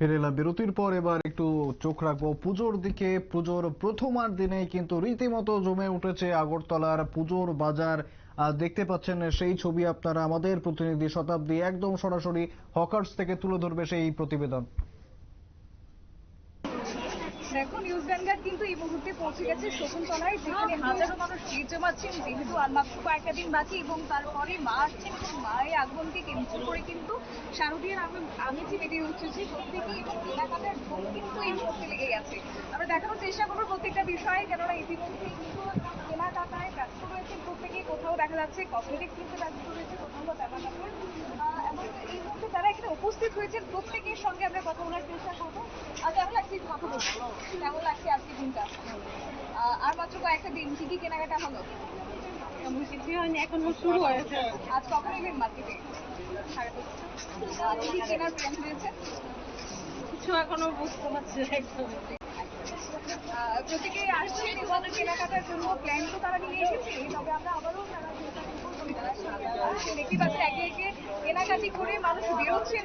ফিরে এলাম বিরতির পর, এবার একটু চোখ রাখব। পুজোর দিকে, পুজোর প্রথমার দিনে কিন্তু রীতিমতো জমে উঠেছে আগরতলার পুজোর বাজার। দেখতে পাচ্ছেন সেই ছবি আপনারা, আমাদের প্রতিনিধি শতাব্দী একদম সরাসরি হকার্স থেকে তুলে ধরবে সেই প্রতিবেদন। দেখো নিউজ ভ্যানগার্ড কিন্তু এই মুহূর্তে পৌঁছে গেছে শকুন্তলায় যেখানে হাজারো মানুষ ভিড় জমাচ্ছেন যেহেতু আর মাত্র কয়েকটা দিন বাকি এবং তারপরে মা আসছেন এবং মায়ের আগমনকে কেন্দ্র করে কিন্তু শারদীয়ার আম- আমেজি বেঁধে উঠেছে প্রত্যেকেই এবং কেনাকাটার ঢোক কিন্তু এই মুহূর্তে লেগে গেছে আমরা দেখানোর চেষ্টা করব প্রত্যেকটা বিষয় কেননা ইতিমধ্যে কিন্তু কেনাকাটায় ব্যস্ত রয়েছে প্রত্যেকেই। কোথাও দেখা যাচ্ছে কসমেটিক্স কিনতে ব্যস্ত রয়েছে কোথাও বা জামা কাপড় আহ, এবং এই মুহূর্তে যারা এখানে উপস্থিত হয়েছেন। প্রত্যেকের সঙ্গে আমরা কথা বলার চেষ্টা করব। আর কেমন লাগছে কথা বলব। কেমন লাগছে আজকে দিনটা? আর মাত্র কয়েকটা দিন কি কি কেনাকাটা হলো? তেমন হয়নি এখনও শুরু হয়েছে। আজ কখন এলেন মার্কেটে সাড়ে দশটা। আহ, কি কি কেনার প্ল্যান হয়েছে? কিছু এখনও বুঝতে পারছি একদম। কেনাকাটার জন্য। প্ল্যান তো তারা নিয়ে এসেছে। তবে আমরা আবারও চেষ্টা করব। একে একে কেনাকাটি করে মানুষ বেরোচ্ছেন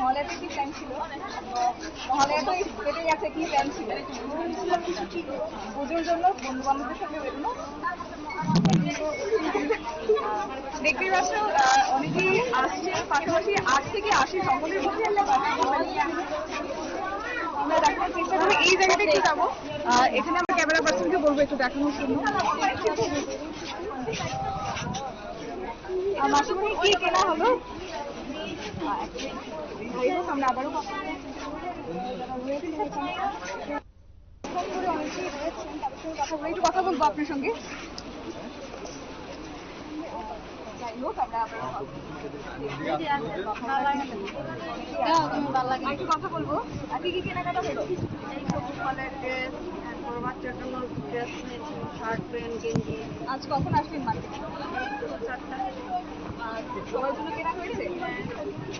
মহলাতে কি প্ল্যান ছিল। মহলায় তো কেটে গেছে, কি প্ল্যান ছিল? পুজোর জন্য বন্ধু বান্ধবদের সঙ্গে বেরোনো। দেখতে পাচ্ছ অনেকেই আসছে। পাশাপাশি আট থেকে আশি সকলের মধ্যে আমরা দেখার চেষ্টা করব এই জায়গাটা যাব। এখানে আমরা ক্যামেরা পার্সনকে বলব, একটু দেখানোর জন্য মাসিমণি, কি কেনা হলো? আমরা আবারও কথা বলে একটু কথা বলব আপনার সঙ্গে যাই হোক আমরা আবারও একটু কথা বলব আর কি কি কেনাকাটা হলো ফলের ড্রেস বাচ্চার জন্য ড্রেস নিয়েছি শার্ট প্যান্ট গেঞ্জি আজ কখন আসবেন মার্কেটে সবার জন্য কেনা হয়েছে আজ কি কেনা হলো আর রয়েছে স্টেশনারি পরিবারের জন্য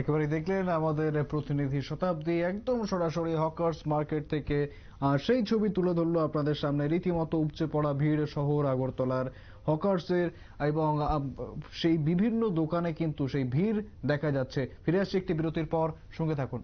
একেবারে দেখলেন আমাদের প্রতিনিধি শতাব্দী একদম সরাসরি হকার্স মার্কেট থেকে সেই ছবি তুলে ধরলো আপনাদের সামনে রীতিমতো উপচে পড়া ভিড় শহর আগরতলার হকার্সের এবং সেই বিভিন্ন দোকানে কিন্তু সেই ভিড় দেখা যাচ্ছে। ফিরে আসছে একটি বিরতির পর, সঙ্গে থাকুন।